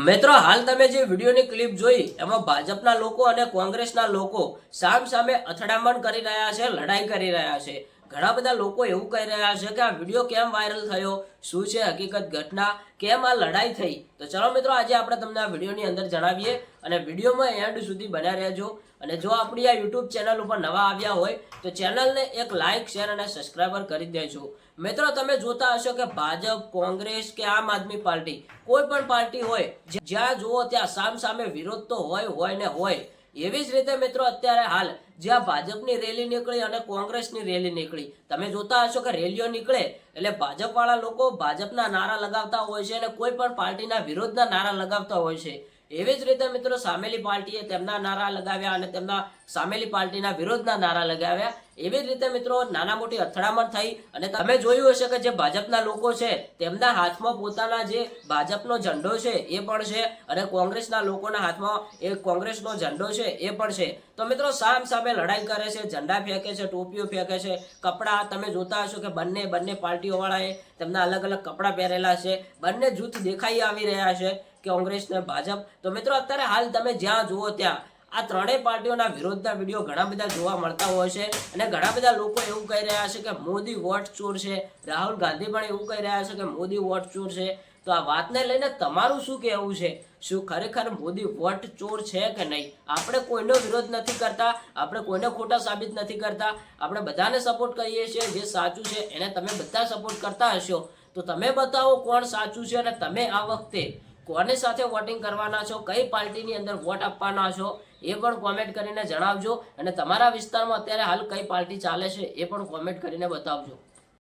મિત્રો, હાલ તમે જે વિડીયોની ક્લિપ જોઈ, એમાં ભાજપના લોકો અને કોંગ્રેસના લોકો સામ સામે અથડામણ કરી રહ્યા છે, લડાઈ કરી રહ્યા છે. ઘણા બધા લોકો એવું કહી રહ્યા છે કે આ વીડિયો કેમ વાયરલ થયો? શું છે હકીકત ઘટના? કેમ આ લડાઈ થઈ? તો ચલો મિત્રો, આજે આપણે તમને આ વિડીયોની અંદર જણાવીએ અને વિડીયોમાં એન્ડ સુધી બન્યા રહેજો. અને જો આપણી આ યુટ્યુબ ચેનલ ઉપર નવા આવ્યા હોય, તો ચેનલને એક લાઇક શેર અને સબસ્ક્રાઈબર કરી દેજો. મિત્રો, તમે જોતા હશો કે ભાજપ, કોંગ્રેસ કે આમ આદમી પાર્ટી, કોઈ પણ પાર્ટી હોય, જ્યાં- જુઓ ત્યાં સામ સામે વિરોધ તો હોય હોય ને હોય. એવી જ રીતે મિત્રો અત્યારે હાલ જ્યાં ભાજપની રેલી નીકળી અને કોંગ્રેસની રેલી નીકળી, તમે જોતા હશો કે રેલીઓ નીકળે એટલે ભાજપવાળા લોકો ભાજપના નારા લગાવતા હોય છે અને કોઈ પણ પાર્ટીના વિરોધના નારા લગાવતા હોય છે. એવી જ રીતે મિત્રો સામેલી પાર્ટીએ તેમના નારા લગાવ્યા અને તેમના સામેલી પાર્ટીના વિરોધના નારા લગાવ્યા. એવી જ રીતે મિત્રો નાના મોટી અથડામણ થઈ અને તમે જોયું હશે કે જે ભાજપના લોકો છે, તેમના હાથમાં પોતાના જે ભાજપનો ઝંડો છે એ પણ છે અને કોંગ્રેસના લોકોના હાથમાં એ કોંગ્રેસનો ઝંડો છે એ પણ છે. તો મિત્રો સામ સામે લડાઈ કરે છે, ઝંડા ફેંકે છે, ટોપીઓ ફેંકે છે. કપડાં તમે જોતા હશો કે બંને બંને પાર્ટીઓવાળાએ તેમના અલગ અલગ કપડાં પહેરેલા છે. બંને જૂથ દેખાઈ આવી રહ્યા છે. કોંગ્રેસ ને ભાજપ. તો મિત્રો અત્યારે હાલ તમે જ્યાં જુઓ ત્યાં આ ત્રણેય પાર્ટીઓના વિરોધના વીડિયો ઘણા બધા જોવા મળતા હોય છે અને ઘણા બધા લોકો એવું કહી રહ્યા છે કે મોદી વોટ ચોર છે. રાહુલ ગાંધી પણ એવું કહી રહ્યા છે કે મોદી વોટ ચોર છે. તો આ વાતને લઈને તમારું શું કહેવું છે? શું ખરેખર મોદી વોટ ચોર છે કે નહીં? આપણે કોઈનો વિરોધ નથી કરતા, આપણે કોઈને ખોટા સાબિત નથી કરતા. આપણે બધાને સપોર્ટ કરીએ છીએ જે સાચું છે, એને તમે બધા સપોર્ટ કરતા હશો. તો તમે બતાવો કોણ સાચું છે અને તમે આ વખતે કોની સાથે વોટિંગ કરવાના છો, કઈ પાર્ટીની અંદર વોટ આપવાના છો, એ પણ કોમેન્ટ કરીને જણાવજો. અને તમારા વિસ્તારમાં અત્યારે હાલ કઈ પાર્ટી ચાલે છે, એ પણ કોમેન્ટ કરીને બતાવજો.